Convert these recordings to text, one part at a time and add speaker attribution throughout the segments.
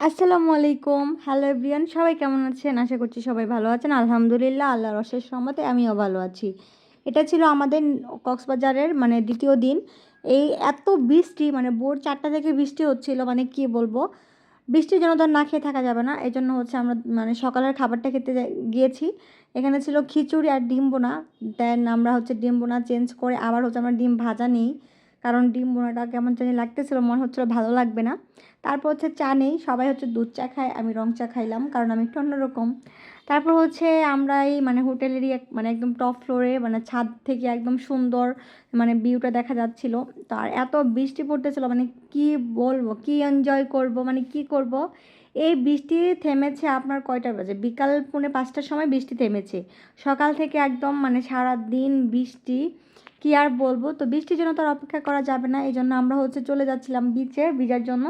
Speaker 1: আসসালামু আলাইকুম। Hello everyone সবাই কেমন আছেন? আশা করছি সবাই ভালো আছেন। আলহামদুলিল্লাহ, আল্লাহর অশেষ সম্মতে আমিও ভালো আছি। এটা ছিল আমাদের কক্সবাজারের মানে দ্বিতীয় দিন। এই এত বৃষ্টি মানে ভোর চারটা থেকে বৃষ্টি হচ্ছিল মানে কি বলব? বৃষ্টির জন্য তো না খেয়ে থাকা যাবে না। এই জন্য হচ্ছে আমরা মানে সকালের খাবারটা খেতে গিয়েছি। এখানে ছিল খিচুড়ি আর ডিম বোনা। দেন আমরা হচ্ছে ডিম বোনা চেঞ্জ করে আবার হচ্ছে আমরা ডিম ভাজা নেই। কারণ ডিম বোনাটা কেমন জানি লাগতেছিল, মনে হচ্ছিল ভালো লাগবে না। তারপর হচ্ছে চা নেই, সবাই হচ্ছে দুধ চা খায়, আমি রং চা খাইলাম, কারণ আমি একটু অন্যরকম। তারপর হচ্ছে আমরা এই মানে হোটেলেরই এক মানে একদম টপ ফ্লোরে মানে ছাদ থেকে একদম সুন্দর মানে ভিউটা দেখা যাচ্ছিল। তো আর এত বৃষ্টি পড়তেছিল মানে কি বলব, কি এনজয় করব মানে কি করব? এই বৃষ্টি থেমেছে আপনার কয়টা বাজে? বিকাল পৌনে পাঁচটার সময় বৃষ্টি থেমেছে। সকাল থেকে একদম মানে সারা দিন বৃষ্টি। কি আর বলব? তো বৃষ্টির জন্য তো আর অপেক্ষা করা যাবে না এই জন্য আমরা হচ্ছে চলে যাচ্ছিলাম বিচে ভিজার জন্য।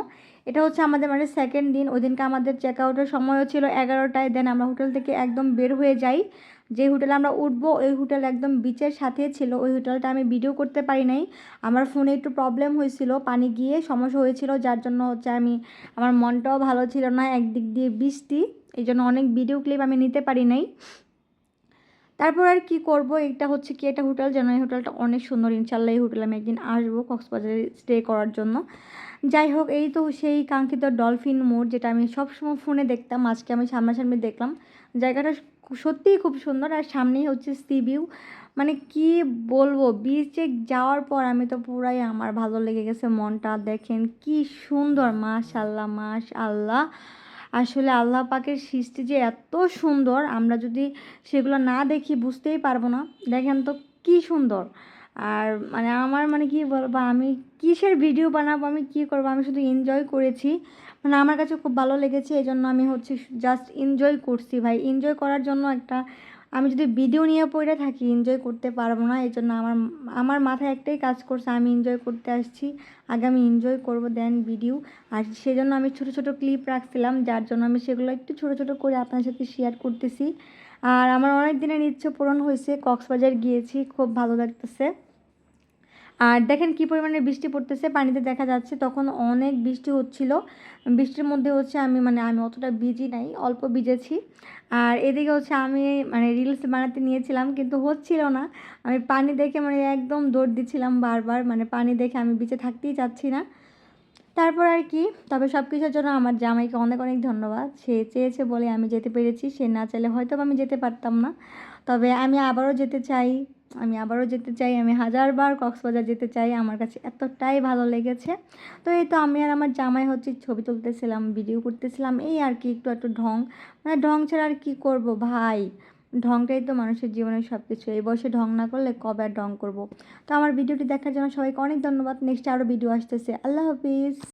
Speaker 1: এটা হচ্ছে আমাদের মানে সেকেন্ড দিন ওই দিনকে আমাদের চেক আউটের সময়ও ছিল এগারোটায়। দেন আমরা হোটেল থেকে একদম বের হয়ে যাই। যে হোটেলে আমরা উঠবো, ওই হোটেল একদম বিচের সাথে ছিল। ওই হোটেলটা আমি ভিডিও করতে পারি নাই। আমার ফোনে একটু প্রবলেম হয়েছিল, পানি গিয়ে সমস্যা হয়েছিল, যার জন্য হচ্ছে আমি, আমার মনটাও ভালো ছিল না, একদিক দিয়ে বৃষ্টি। এই জন্য অনেক ভিডিও ক্লিপ আমি নিতে পারি নাই। তারপর আর কি করব? এটা হচ্ছে কি এটা হোটেল, যেন এই হোটেলটা অনেক সুন্দর। ইনশাল্লাহ এই হোটেলে আমি একদিন আসব কক্সবাজারে স্টে করার জন্য। যাই হোক, এই তো সেই কাঙ্ক্ষিত ডলফিন মোড়, যেটা আমি সবসময় ফোনে দেখতাম, আজকে আমি সামনাসামনি দেখলাম। জায়গাটা সত্যিই খুব সুন্দর, আর সামনেই হচ্ছে সি ভিউ মানে কি বলব বিচে যাওয়ার পর আমি তো পুরাই আমার ভালো লেগে গেছে মনটা। দেখেন কি সুন্দর মাশাল্লাহ মাশাল্লাহ আসলে আল্লাহ পাকের সৃষ্টি যে এত সুন্দর, আমরা যদি সেগুলো না দেখি বুঝতেই পারব না। দেখেন তো কি সুন্দর। আর মানে আমার মানে কি বলব, আমি কিসের ভিডিও বানাবো, আমি কি করব? আমি শুধু এনজয় করেছি। মানে আমার কাছে খুব ভালো লেগেছে এই জন্য আমি হচ্ছে জাস্ট এনজয় করছি ভাই। এনজয় করার জন্য একটা আমি যদি ভিডিও নিয়ে পড়ে থাকি এনজয় করতে পারব না, এই জন্য আমার আমার মাথায় একটাই কাজ করছে, আমি এনজয় করতে আসছি আগে আমি এনজয় করব দেন ভিডিও আর সেই জন্য আমি ছোটো ছোটো ক্লিপ রাখছিলাম, যার জন্য আমি সেগুলো একটু ছোটো ছোটো করে আপনার সাথে শেয়ার করতেছি। আর আমার অনেক দিনের ইচ্ছে পূরণ হয়েছে, কক্সবাজার গিয়েছি, খুব ভালো লাগতেছে। আর দেখেন কী পরিমাণে বৃষ্টি পড়তেছে। পানিতে দেখা যাচ্ছে তখন অনেক বৃষ্টি হচ্ছিল। বৃষ্টির মধ্যে হচ্ছে আমি মানে আমি অতটা বিজি নাই, অল্প ভিজেছি। আর এদিকে হচ্ছে আমি মানে রিলস বানাতে নিয়েছিলাম, কিন্তু হচ্ছিল না। আমি পানি দেখে মানে একদম দৌড় দিচ্ছিলাম বারবার মানে পানি দেখে আমি বিচে থাকতেই চাচ্ছি না। তারপর আর কি, তবে সব কিছুর জন্য আমার জামাইকে অনেক অনেক ধন্যবাদ। সে চেয়েছে বলে আমি যেতে পেরেছি, সে না চাইলে হয়তো আমি যেতে পারতাম না। তবে আমি আবারও যেতে চাই। আমি আবারও যেতে চাই, আমি হাজারবার কক্সবাজার যেতে চাই, আমার কাছে এতটাই ভালো লেগেছে। তো এই তো আমি আর আমার জামাই হচ্ছে ছবি তুলতেছিলাম ভিডিও করতেছিলাম, এই আর কি একটু একটু ঢং। মানে ঢং ছাড়া আর কী করব ভাই? ঢংটাই তো মানুষের জীবনের সব কিছু এই বয়সে ঢং না করলে কবে আর ঢং করব? তো আমার ভিডিওটি দেখার জন্য সবাইকে অনেক ধন্যবাদ, নেক্সট আরও ভিডিও আসতেছে, আল্লাহ হাফিজ।